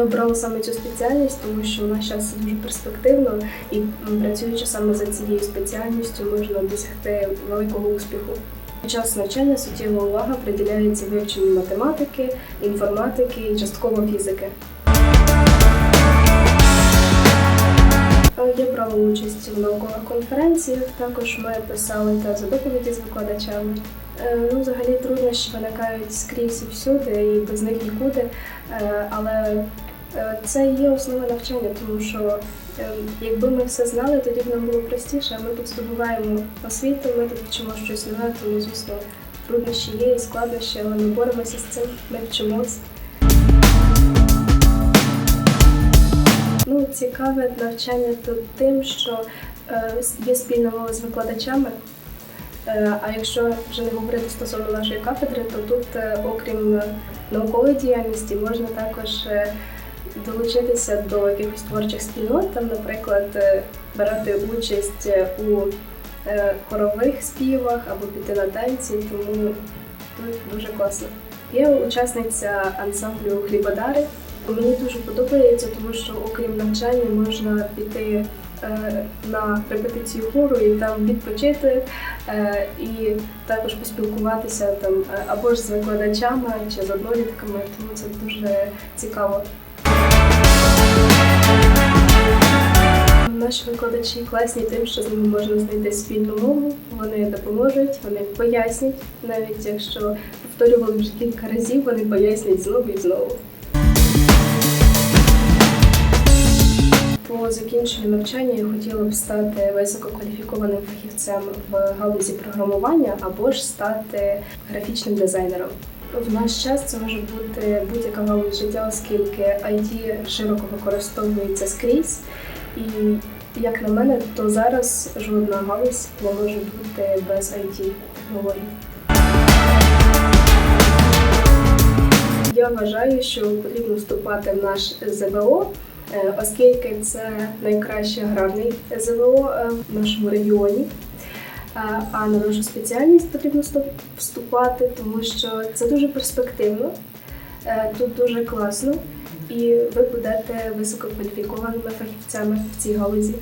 обрала саме цю спеціальність, тому що вона зараз дуже перспективно і працюючи саме за цією спеціальністю, можна досягти великого успіху. Під час навчання суттєва увага приділяється вивченню математики, інформатики і частково фізики. Е, Я брала участь в наукових конференціях, також ми писали тези доповіді з викладачами. Е, Ну, взагалі труднощі виникають скрізь і всюди, і без них нікуди. Е, Але це є основа навчання, тому що е, якби ми все знали, тоді б нам було простіше. Ми тут здобуваємо освіту, ми тут вчимо щось нове, тому звісно труднощі є і складнощі, але ми боремося з цим, ми вчимось. Ну, цікаве навчання тут тим, що е, є спільна мова з викладачами. Е, а якщо вже не говорити стосовно нашої кафедри, то тут, е, окрім е, наукової діяльності, можна також е, долучитися до якихось творчих спільнот, там, наприклад, е, брати участь е, у е, хорових співах або піти на танці, тому тут дуже класно. Я учасниця ансамблю Хлібодари. Мені дуже подобається, тому що окрім навчання можна піти е, на репетицію хору і там відпочити е, і також поспілкуватися там або ж з викладачами чи з однолітками, тому це дуже цікаво. Наші викладачі класні тим, що з ними можна знайти спільну мову, вони допоможуть, вони пояснять, навіть якщо повторювали вже кілька разів, вони пояснять знову і знову. По закінченню навчання я хотіла б стати висококваліфікованим фахівцем в галузі програмування або ж стати графічним дизайнером. В наш час це може бути будь-яка галузь життя, оскільки IT широко використовується скрізь. І як на мене, то зараз жодна галузь не може бути без it технологій. Я вважаю, що потрібно вступати в наш ЗВО, е, оскільки це найкраще аграрний ЗВО е, в нашому регіоні. Е, А на нашу спеціальність потрібно вступати, тому що це дуже перспективно, тут дуже класно, і ви будете висококваліфікованими фахівцями в цій галузі.